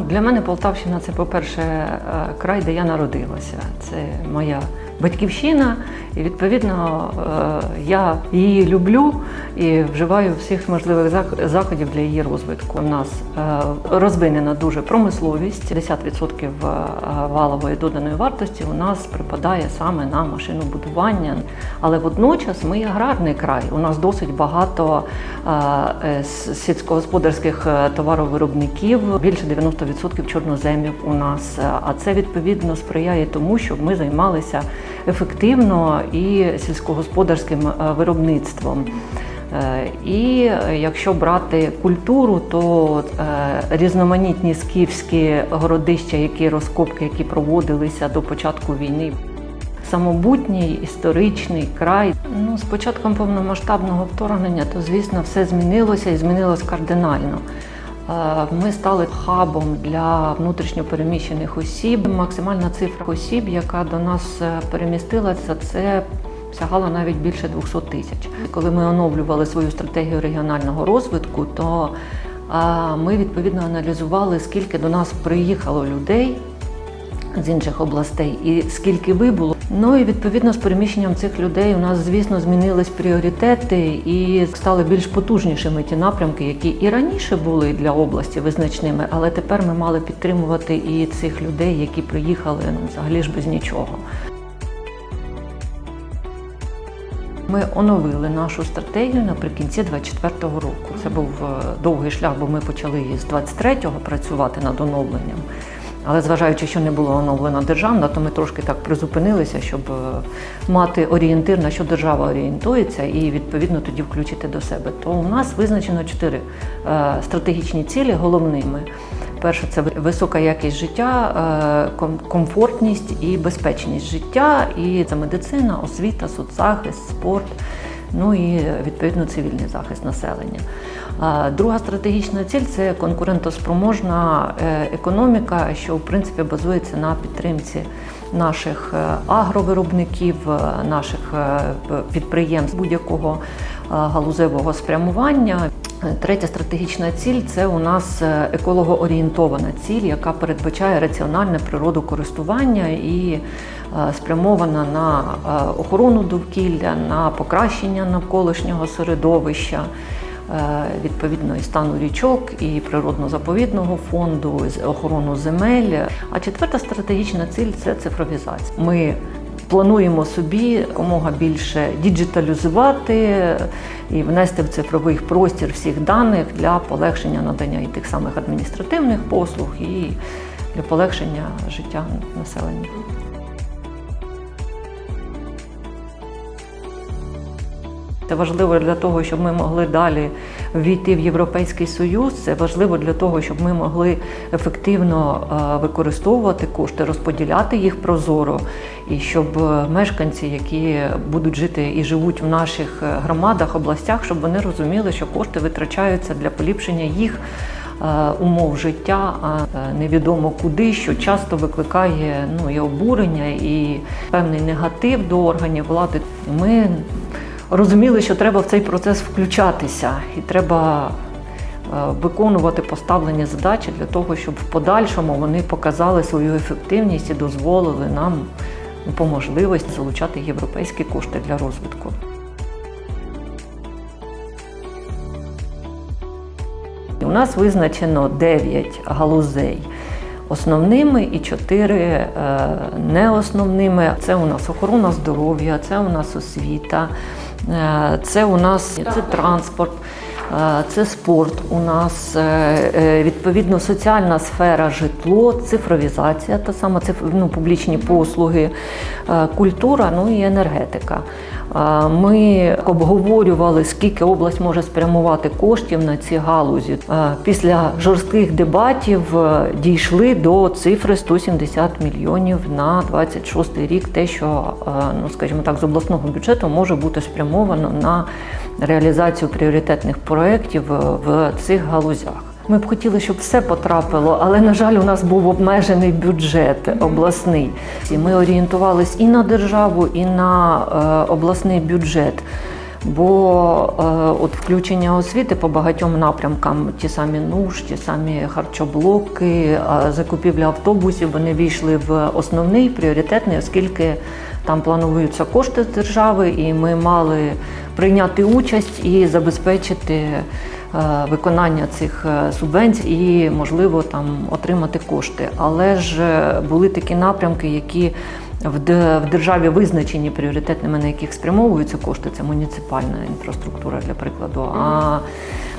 Ну, для мене Полтавщина це, по-перше, е, край, де я народилася. Це моя батьківщина, і відповідно е, я її люблю і вживаю всіх можливих зах- заходів для її розвитку. У нас е, розвинена дуже промисловість. 50% е, валової доданої вартості у нас припадає саме на машинобудування. Але водночас ми аграрний край. У нас досить багато сільськогосподарських товаровиробників, більше 90% чорноземів у нас. А це відповідно сприяє тому, щоб ми займалися ефективно і сільськогосподарським е, виробництвом. Е, І е, якщо брати культуру, то різноманітні скіфські городища, які розкопки, які проводилися до початку війни. Самобутній історичний край. Ну, з початком повномасштабного вторгнення, то звісно, все змінилося і змінилось кардинально. Е, Ми стали хабом для внутрішньопереміщених осіб. Максимальна цифра осіб, яка до нас е, перемістилася, це сягала навіть більше 200 тисяч. Коли ми оновлювали свою стратегію регіонального розвитку, то е, ми відповідно аналізували, скільки до нас приїхало людей з інших областей і скільки вибуло. Ну і відповідно з переміщенням цих людей у нас, звісно, змінились пріоритети і стали більш потужнішими ті напрямки, які і раніше були для області визначними, але тепер ми мали підтримувати і цих людей, які приїхали ну, взагалі ж без нічого. Ми оновили нашу стратегію наприкінці 24-го року. Це був е, довгий шлях, бо ми почали з 23-го працювати над оновленням. Але зважаючи, що не було оновлена державна, то ми трошки так призупинилися, щоб е, мати орієнтир, на що держава орієнтується, і відповідно тоді включити до себе. То у нас визначено чотири е, стратегічні цілі головними. Перше це висока якість життя, е, комфортність і безпечність життя, і це медицина, освіта, соцзахист, спорт. Ну і відповідно цивільний захист населення. Друга стратегічна ціль це конкурентоспроможна е, економіка, що в принципі базується на підтримці наших е, агровиробників, е, наших підприємств будь-якого галузевого спрямування. Третя стратегічна ціль це у нас екологоорієнтована ціль, яка передбачає раціональне природокористування і спрямована на е, охорону довкілля, на покращення навколишнього середовища. е, Відповідно і стану річок, і природно-заповідного фонду, і охорону земель. А четверта стратегічна ціль це цифровізація. Ми плануємо собі якомога більше діджиталізувати і внести в цифровий простір всіх даних для полегшення надання і тих самих адміністративних послуг, і для полегшення життя населення. Це важливо для того, щоб ми могли далі війти в Європейський Союз. Це важливо для того, щоб ми могли ефективно е, використовувати кошти, розподіляти їх прозоро, і щоб е, мешканці, які будуть жити і живуть в наших е, громадах, областях, щоб вони розуміли, що кошти витрачаються для поліпшення їх. Умов життя, а невідомо куди, що часто викликає ну і обурення, і певний негатив до органів влади. Ми розуміли, що треба в цей процес включатися, і треба е, виконувати поставлені задачі для того, щоб в подальшому вони показали свою ефективність і дозволили нам по можливості залучати європейські кошти для розвитку. У нас визначено 9 галузей основними і 4 неосновними. Це у нас охорона здоров'я, це у нас освіта, е, це у нас це транспорт. Е, Це спорт у нас е, е, відповідно соціальна сфера, житло, цифровізація, та сама ну, публічні послуги, культура, ну і енергетика. Ми обговорювали, скільки область може спрямувати коштів на ці галузі. Після жорстких дебатів дійшли до цифри 170 мільйонів на 26 рік. Те, що ну скажімо так, з обласного бюджету може бути спрямовано на реалізацію пріоритетних проєктів е, в цих галузях. Ми б хотіли, щоб все потрапило, але на жаль, у нас був обмежений бюджет обласний. І Ми орієнтувались і на державу, і на е, обласний бюджет. Бо е, от включення освіти по багатьом напрямкам, ті самі НУШ, ті самі харчоблоки, закупівля автобусів, вони війшли в основний пріоритетний, оскільки там плануються кошти з держави, і ми мали прийняти участь і забезпечити е, виконання цих е, субвенцій і, можливо, там отримати кошти. Але ж е, були такі напрямки, які в державі визначені пріоритетними, на яких спрямовуються кошти, це муніципальна інфраструктура, для прикладу. А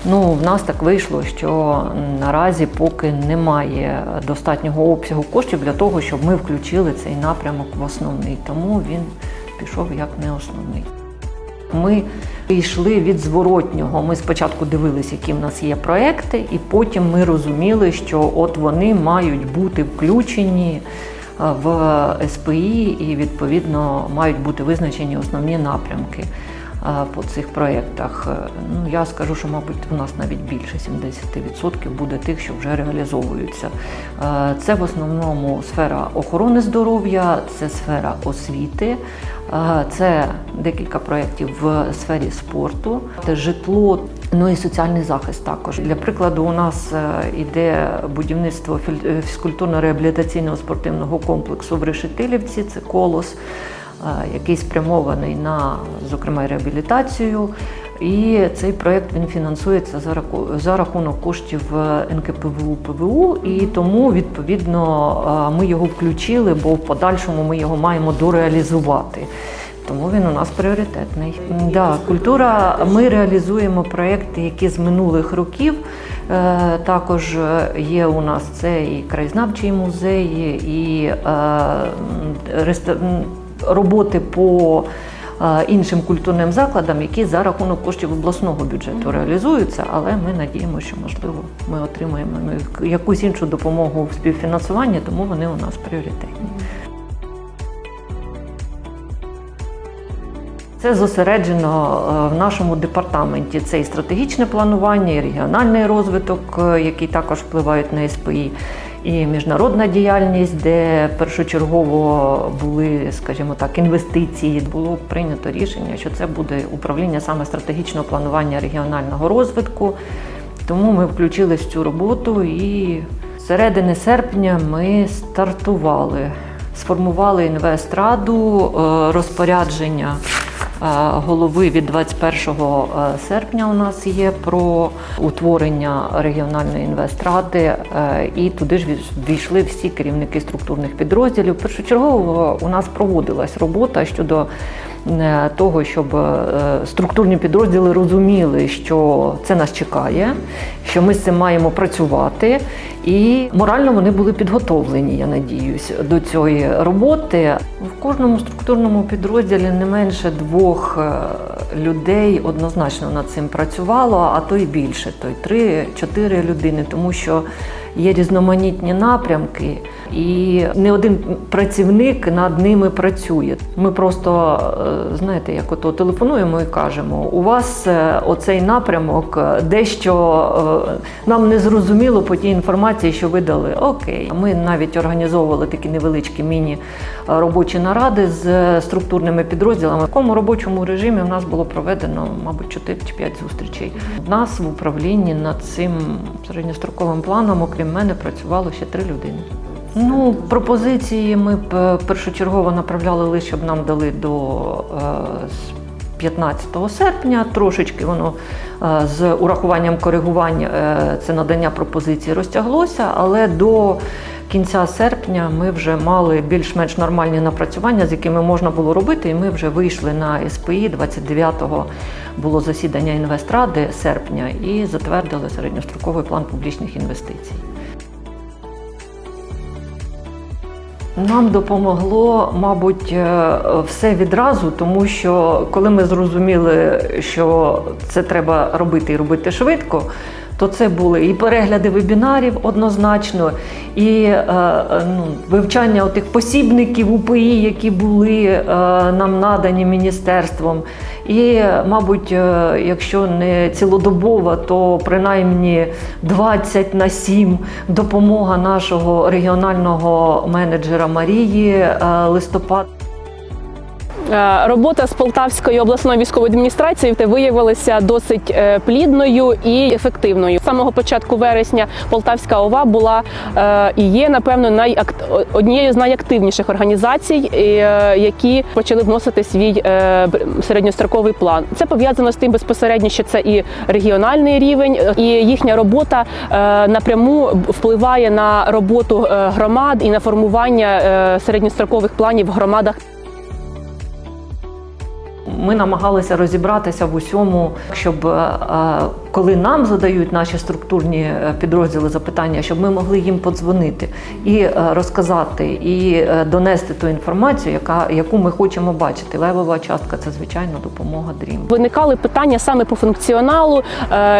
ну, в нас так вийшло, що наразі поки немає достатнього обсягу коштів для того, щоб ми включили цей напрямок в основний. Тому він пішов як не основний. Ми йшли від зворотнього. Ми спочатку дивилися, які в нас є проекти, і потім ми розуміли, що от вони мають бути включені в СПІ і відповідно мають бути визначені основні напрямки по цих проєктах. Е, Ну я скажу, що мабуть у нас навіть більше 70% буде тих, що вже реалізовуються. Е, Це в основному сфера охорони здоров'я, це сфера освіти. Це декілька проєктів в сфері спорту, житло, ну і соціальний захист також. Для прикладу, у нас е, іде будівництво е, фізкультурно-реабілітаційного спортивного комплексу в Решетилівці, це колос, е, який спрямований на, зокрема, реабілітацію. І цей проєкт він фінансується за за рахунок коштів е, НКПВУ ПВУ, і тому відповідно е, ми його включили, бо в подальшому ми його маємо дореалізувати. Тому він у нас пріоритетний. Да, культура. Ми реалізуємо проекти, які з минулих років. Е, Також е, є у нас це і краєзнавчі музеї, і е, роботи по е, іншим культурним закладам, які за рахунок коштів обласного бюджету реалізуються. Але ми надіємося, що можливо ми отримаємо ну, якусь іншу допомогу в співфінансуванні, тому вони у нас пріоритетні. Це зосереджено е, в нашому департаменті. Це і стратегічне планування, і регіональний розвиток, е, який також впливають на СПІ, і міжнародна діяльність, де першочергово були, скажімо так, інвестиції. Було прийнято рішення, що це буде управління саме стратегічного планування регіонального розвитку. Тому ми включились в цю роботу і з середини серпня ми стартували. Сформували інвестраду, е, розпорядження голови від 21 серпня у нас є про утворення регіональної інвестради, е, і туди ж війшли всі керівники структурних підрозділів. Першочергово у нас проводилась робота щодо е, того, щоб е, структурні підрозділи розуміли, що це нас чекає, що ми з цим маємо працювати. І морально вони були підготовлені, я надіюсь, до цієї роботи. В кожному структурному підрозділі не менше двох е, людей однозначно над цим працювало, а то й більше, то й три-чотири людини, тому що є різноманітні напрямки, і не один працівник над ними працює. Ми просто е, знаєте, як ото телефонуємо і кажемо: у вас е, оцей напрямок е, дещо нам не зрозуміло по тій інформації, що ви дали. Окей, ми навіть організовували такі невеличкі міні-робочі наради з структурними підрозділами. В такому робочому режимі в нас було проведено, мабуть, 4 чи 5 зустрічей. У нас в управлінні над цим середньостроковим планом, окрім мене, працювало ще три людини. Ну, пропозиції ми е, першочергово направляли лише, щоб нам дали до е, з 15 серпня. Трошечки воно е, з урахуванням коригувань е, це надання пропозицій розтяглося, але до кінця серпня ми вже мали більш-менш нормальні напрацювання, з якими можна було робити, і ми вже вийшли на СПІ 29-го було засідання інвестради серпня і затвердили середньостроковий план публічних інвестицій. Нам допомогло, мабуть, е, все відразу, тому що коли ми зрозуміли, що це треба робити і робити швидко, то це були і перегляди вебінарів однозначно, і е, ну, вивчання тих посібників УПІ, які були е, нам надані міністерством. І, мабуть, е, якщо не цілодобова, то принаймні 20 на 7 допомога нашого регіонального менеджера Марії е, листопад. Е, Робота з Полтавської обласної військової адміністрації виявилася досить е, плідною і ефективною. З самого початку вересня Полтавська ОВА була е, і є, напевно, однією з найактивніших організацій, які почали вносити свій середньостроковий план. Це пов'язано з тим безпосередньо, що це і регіональний рівень, і їхня робота напряму впливає на роботу громад і на формування середньострокових планів в громадах. Ми намагалися розібратися в усьому, щоб е, е, коли нам задають наші структурні е, підрозділи запитання, щоб ми могли їм подзвонити і е, розказати, і е, донести ту інформацію, яка яку ми хочемо бачити. Левова частка це звичайно допомога дрім. Виникали питання саме по функціоналу,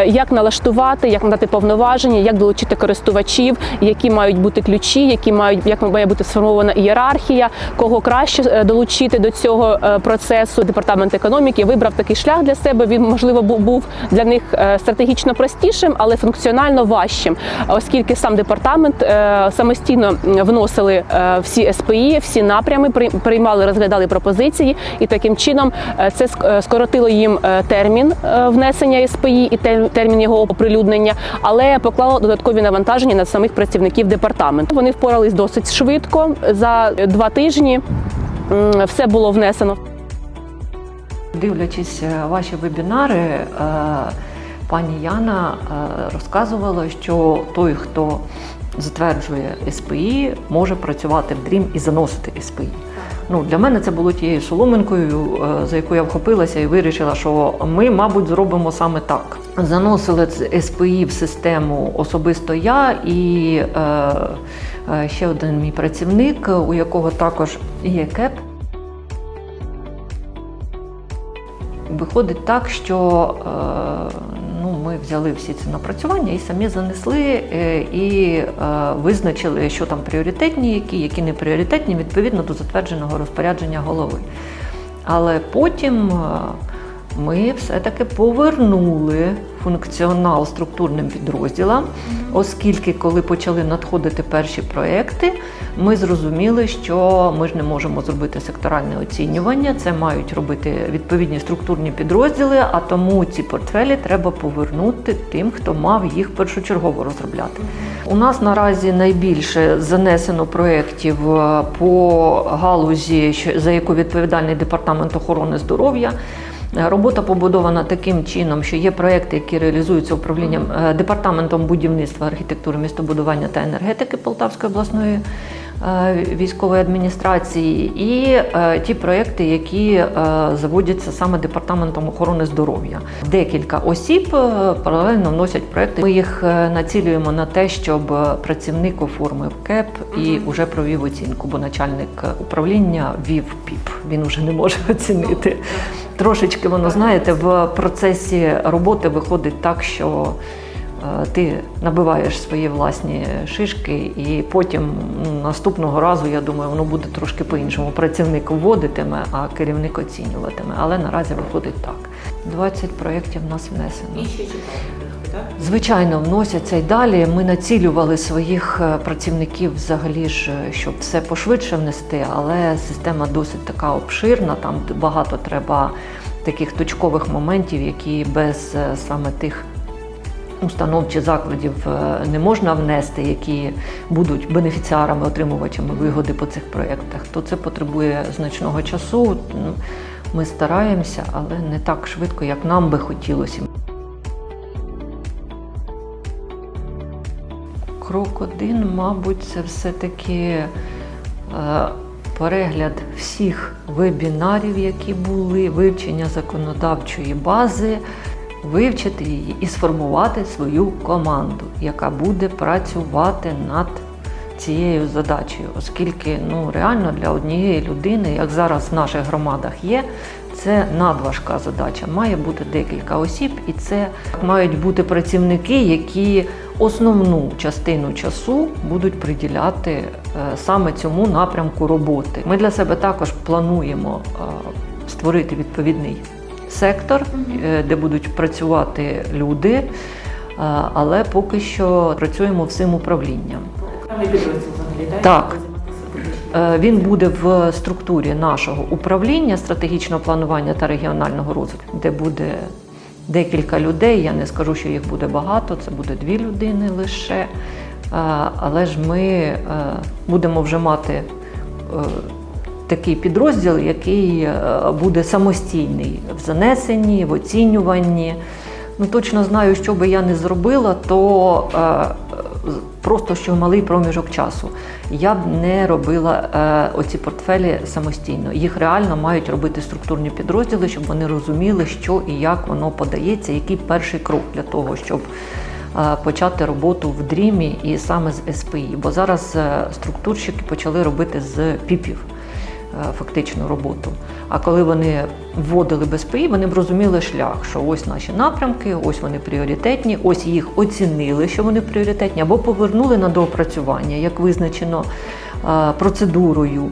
як налаштувати, як надати повноваження, як долучити користувачів, які мають бути ключі, які мають як має бути сформована ієрархія, кого краще долучити до цього процесу. Департамент економіки вибрав такий шлях для себе. Він можливо був для них стратегічно простішим, але функціонально важчим, оскільки сам департамент е, самостійно вносили е, всі СПІ, всі напрями, при- приймали, розглядали пропозиції, і таким чином е, це скоротило їм термін внесення СПІ і термін його оприлюднення, але поклало додаткові навантаження на самих працівників департаменту. Вони впорались досить швидко за два тижні. Все було внесено. Дивлячись ваші вебінари, пані Яна е, розказувала, що той, хто затверджує СПІ, може працювати в дрім і заносити СПІ. Ну, для мене це було тією соломинкою, е, за яку я вхопилася і вирішила, що ми, мабуть, зробимо саме так. Заносили СПІ в систему особисто я і е, е, ще один мій працівник, у якого також є КЕП. Виходить так, що ну, ми взяли всі ці напрацювання і самі занесли е, і е, визначили, що там пріоритетні, які, які не пріоритетні, відповідно до затвердженого розпорядження голови. Але потім е, ми все-таки повернули функціонал структурним підрозділам, оскільки коли почали надходити перші проекти, ми зрозуміли, що ми ж не можемо зробити секторальне оцінювання, це мають робити відповідні структурні підрозділи, а тому ці портфелі треба повернути тим, хто мав їх першочергово розробляти. У нас наразі найбільше занесено проєктів е, по галузі, за яку відповідальний департамент охорони здоров'я. Е, Робота побудована таким чином, що є проекти, які реалізуються управлінням е, департаментом будівництва, архітектури, містобудування та енергетики Полтавської обласної е, військової адміністрації, і ті проекти, які заводяться саме департаментом охорони здоров'я. Декілька осіб паралельно вносять проекти. Ми їх націлюємо на те, щоб працівник оформив КЕП і вже провів оцінку, бо начальник управління вів ПІП. Він вже не може оцінити. Трошечки воно знаєте, в процесі роботи виходить так, що е, ти набиваєш свої власні шишки, і потім ну, наступного разу, я думаю, воно буде трошки по-іншому. Працівник вводитиме, а керівник оцінюватиме. Але наразі виходить так. 20 проєктів в нас внесено. Звичайно, вносяться й далі. Ми націлювали своїх е, працівників взагалі ж, е, щоб все пошвидше внести, але система досить така обширна. Там багато треба таких точкових моментів, які без е, саме тих установ чи закладів не можна внести, які будуть бенефіціарами, отримувачами вигоди по цих проєктах, то це потребує значного часу. Ми стараємося, але не так швидко, як нам би хотілося. Крок один, мабуть, це все-таки е, перегляд всіх вебінарів, які були, вивчення законодавчої бази, вивчити її і сформувати свою команду, яка буде працювати над цією задачею, оскільки ну, реально для однієї людини, як зараз в наших громадах є, це надважка задача. Має бути декілька осіб, і це мають бути працівники, які основну частину часу будуть приділяти е, саме цьому напрямку роботи. Ми для себе також плануємо е, створити відповідний сектор, е, де будуть працювати люди, але поки що працюємо всім управлінням. Так? Е, Він буде в структурі нашого управління стратегічного планування та регіонального розвитку, де буде декілька людей. Я не скажу, що їх буде багато, це буде дві людини лише. Е, Але ж ми е, будемо вже мати такий підрозділ, який буде самостійний в занесенні, в оцінюванні. Ну, точно знаю, що би я не зробила, то просто що малий проміжок часу. Я б не робила е, оці портфелі самостійно. Їх реально мають робити структурні підрозділи, щоб вони розуміли, що і як воно подається, який перший крок для того, щоб е, почати роботу в дрімі і саме з СПІ. Бо зараз е, структурщики почали робити з піпів фактичну роботу. А коли вони вводили БСПІ, вони б розуміли шлях, що ось наші напрямки, ось вони пріоритетні, ось їх оцінили, що вони пріоритетні, або повернули на доопрацювання, як визначено е, процедурою.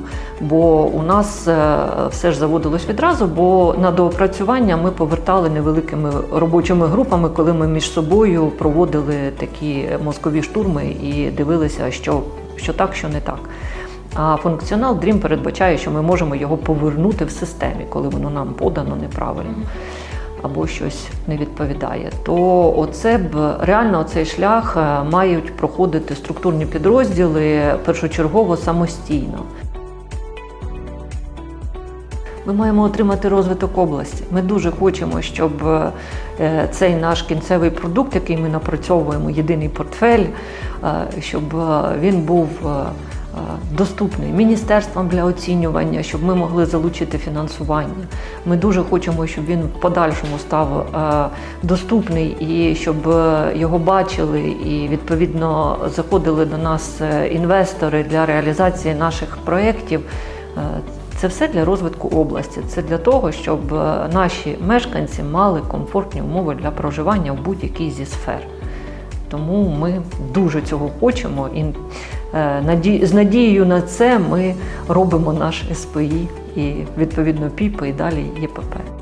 Бо у нас е, все ж заводилось відразу, бо на доопрацювання ми повертали невеликими робочими групами, коли ми між собою проводили такі мозкові штурми і дивилися, що, що так, що не так. А функціонал Dream передбачає, що ми можемо його повернути в системі, коли воно нам подано неправильно або щось не відповідає. То оце б реально цей шлях е, мають проходити структурні підрозділи першочергово самостійно. Ми маємо отримати розвиток області. Ми дуже хочемо, щоб е, цей наш кінцевий продукт, який ми напрацьовуємо, єдиний портфель, е, щоб він був доступний міністерствам для оцінювання, щоб ми могли залучити фінансування. Ми дуже хочемо, щоб він в подальшому став е, доступний і щоб е, його бачили, і відповідно заходили до нас е, інвестори для реалізації наших проєктів. Е, Це все для розвитку області. Це для того, щоб е, наші мешканці мали комфортні умови для проживання в будь-якій зі сфер. Тому ми дуже цього хочемо, е, з надією на це ми робимо наш СПІ і відповідно ПІПи і далі ЄПП.